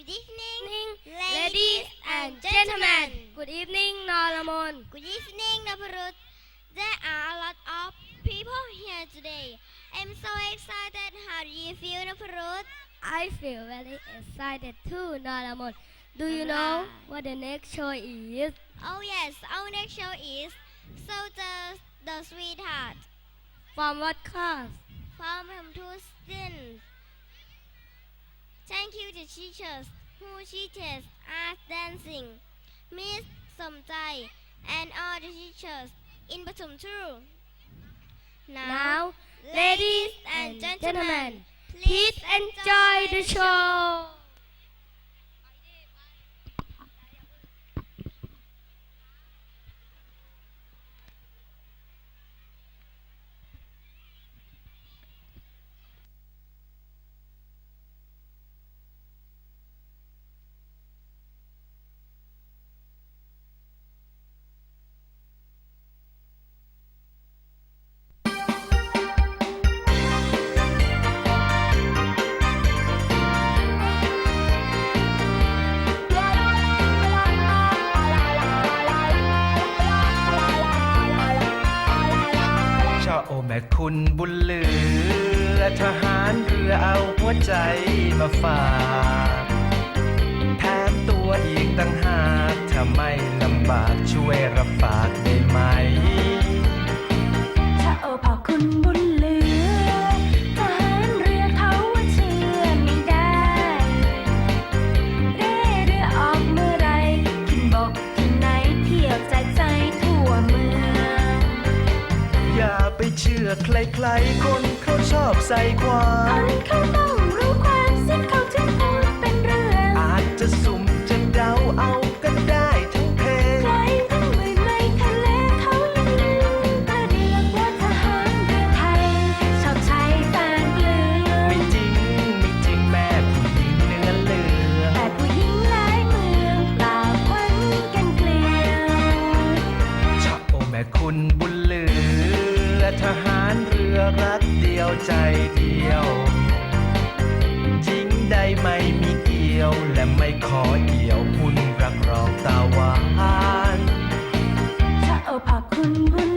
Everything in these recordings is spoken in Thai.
Good evening, ladies and gentlemen. Good evening, Noramon. Good evening, Naparut. There are a lot of people here today. I'm so excited. How do you feel, Naparut? I feel very excited too, Noramon. Do you know what the next show is? Oh yes, our next show is Soldiers the Sweetheart. From what class? From him to Students. Thank you to teachers who teaches us dancing, Miss Somjai and all the teachers in Patum too. Now ladies and gentlemen please enjoy the show แม่คุณบุญเหลือ ทหารเรือเอาหัวใจมาฝากแถมตัวอีกตั้งหากถ้าไม่ลำบากช่วยรับฝากได้ไหม อใครๆคนเขาชอบใส่ความเขาต้องรู้ความ ใจเดียว จริงได้ไม่มีเกี่ยว และไม่ขอเกี่ยวคุณรักรองตาหวาน ถ้าเอาผักคุณบุญ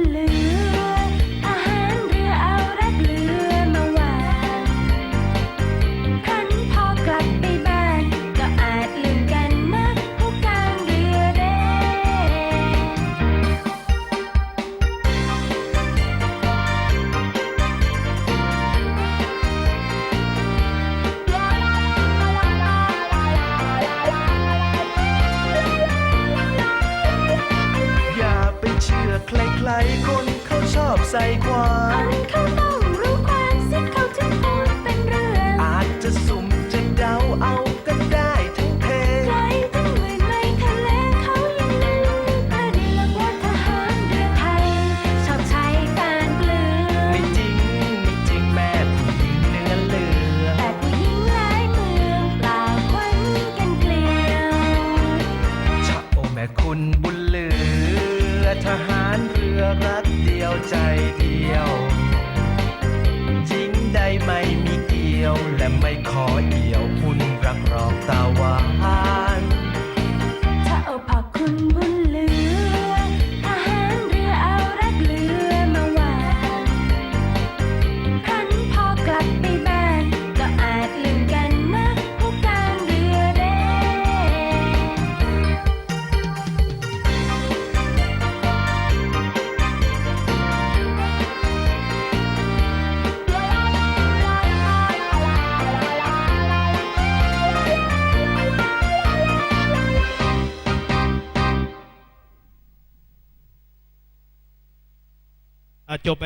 ใส่ควาคมนเขาต้องรู้ความสิ้นเขาถึงพูดเป็นเรื่องอาจจะสุ่มจะเดาเอาก็ได้ทั้งเพลงใครทั้งหมื่นในทะเลเขายังลืมประเดียกว่าทหารเรือไทย ชอบใช้การเปลือไม่จริงไม่จริงแม่ผู้หญิงเนื้อเหลือแต่ผู้หญิงหลายเมืองเปล่าควันกันเกลียวชอบโอแม่คุณบุญเหลือ ทหารเรือรักเดียวใจเดียว จริงได้ไม่มีเกี่ยวและไม่ขอเอี่ยวหุ้นรักรองตาว อะจบ